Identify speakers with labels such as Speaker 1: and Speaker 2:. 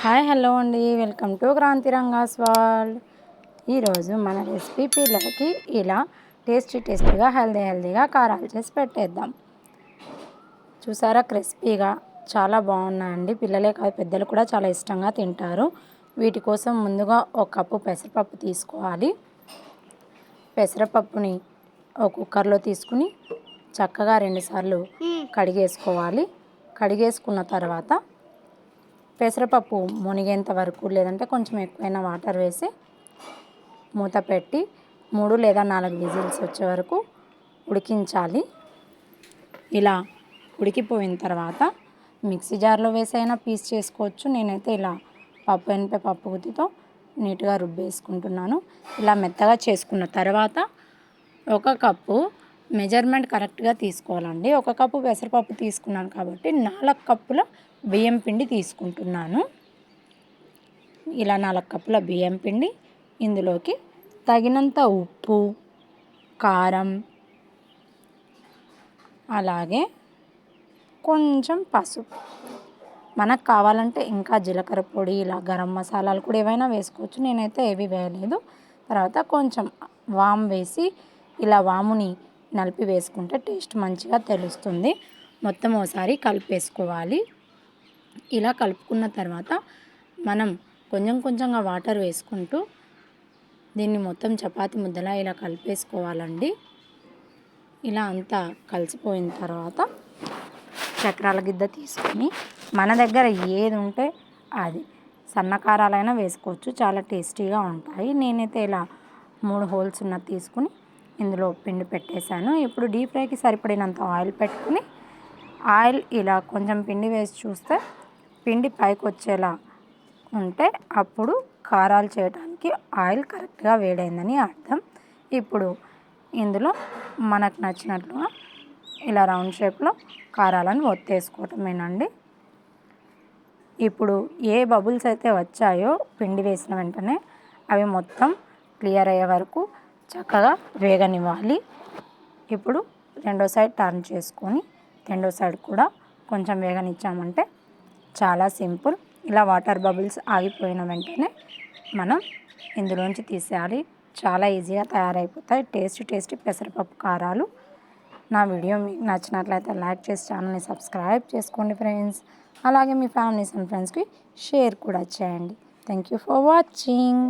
Speaker 1: Hi hello అండి. Welcome to Kranthi Ranga's world. ఈరోజు మన రెసిపీ పిల్లలకి ఇలా టేస్టీ టేస్టీగా హెల్దీ హెల్దీగా కారాలు చేసి పెట్టేద్దాం. చూసారా క్రిస్పీగా చాలా బాగున్నాయండి. పిల్లలే కాదు పెద్దలు కూడా చాలా ఇష్టంగా తింటారు. వీటి కోసం ముందుగా ఒక కప్పు పెసరపప్పు తీసుకోవాలి. పెసరపప్పుని ఒక కుక్కర్లో తీసుకుని చక్కగా రెండుసార్లు కడిగేసుకోవాలి. కడిగేసుకున్న తర్వాత పెసరపప్పు మునిగేంత వరకు లేదంటే కొంచెం ఎక్కువైనా వాటర్ వేసి మూత పెట్టి మూడు లేదా నాలుగు విజిల్స్ వచ్చే వరకు ఉడికించాలి. ఇలా ఉడికిపోయిన తర్వాత మిక్సీ జార్లో వేసైనా పీస్ చేసుకోవచ్చు. నేనైతే ఇలా పప్పు ఎనిపే పప్పు గుత్తితో నీట్గా రుబ్బేసుకుంటున్నాను. ఇలా మెత్తగా చేసుకున్న తర్వాత ఒక కప్పు మెజర్మెంట్ కరెక్ట్గా తీసుకోవాలండి. ఒక కప్పు పెసరపప్పు తీసుకున్నాను కాబట్టి నాలుగు కప్పుల బియ్యం పిండి తీసుకుంటున్నాను. ఇలా నాలుగు కప్పుల బియ్యం పిండి ఇందులోకి తగినంత ఉప్పు కారం అలాగే కొంచెం పసుపు. మనకు కావాలంటే ఇంకా జీలకర్ర పొడి ఇలా గరం మసాలాలు కూడా ఏవైనా వేసుకోవచ్చు. నేనైతే ఏవి వేయలేదు. తర్వాత కొంచెం వామ్ వేసి ఇలా వాముని నలిపి వేసుకుంటే టేస్ట్ మంచిగా తెలుస్తుంది. మొత్తం ఒకసారి కలిపేసుకోవాలి. ఇలా కలుపుకున్న తర్వాత మనం కొంచెం కొంచెంగా వాటర్ వేసుకుంటూ దీన్ని మొత్తం చపాతి ముద్దలా ఇలా కలిపేసుకోవాలండి. ఇలా అంతా కలిసిపోయిన తర్వాత చక్రాల గిద్ద తీసుకొని మన దగ్గర ఏది ఉంటే అది సన్నకారాలైనా వేసుకోవచ్చు. చాలా టేస్టీగా ఉంటాయి. నేనైతే ఇలా మూడు హోల్స్ ఉన్నది తీసుకుని ఇందులో పిండి పెట్టేశాను. ఇప్పుడు డీప్ ఫ్రైకి సరిపడినంత ఆయిల్ పెట్టుకుని ఆయిల్ ఇలా కొంచెం పిండి వేసి చూస్తే పిండి పైకి వచ్చేలా ఉంటే అప్పుడు కారాలు చేయడానికి ఆయిల్ కరెక్ట్గా వేడైందని అర్థం. ఇప్పుడు ఇందులో మనకు నచ్చినట్లుగా ఇలా రౌండ్ షేప్లో కారాలను ఒత్తేసుకోవటమేనండి. ఇప్పుడు ఏ బబుల్స్ అయితే వచ్చాయో పిండి వేసిన వెంటనే అవి మొత్తం క్లియర్ అయ్యే వరకు చక్కగా వేగనివ్వాలి. ఇప్పుడు రెండో సైడ్ టర్న్ చేసుకొని రెండో సైడ్ కూడా కొంచెం వేగనిచ్చామంటే చాలా సింపుల్. ఇలా వాటర్ బబుల్స్ ఆగిపోయిన వెంటనే మనం ఇందులోంచి తీసేయాలి. చాలా ఈజీగా తయారైపోతాయి. టేస్ట్ టేస్టీ పెసరపప్పు కారాలు. నా వీడియో మీకు నచ్చినట్లయితే లైక్ చేసి ఛానల్ని సబ్స్క్రైబ్ చేసుకోండి ఫ్రెండ్స్ అలాగే మీ ఫ్యామిలీస్ అండ్ ఫ్రెండ్స్కి షేర్ కూడా చేయండి. Thank you for watching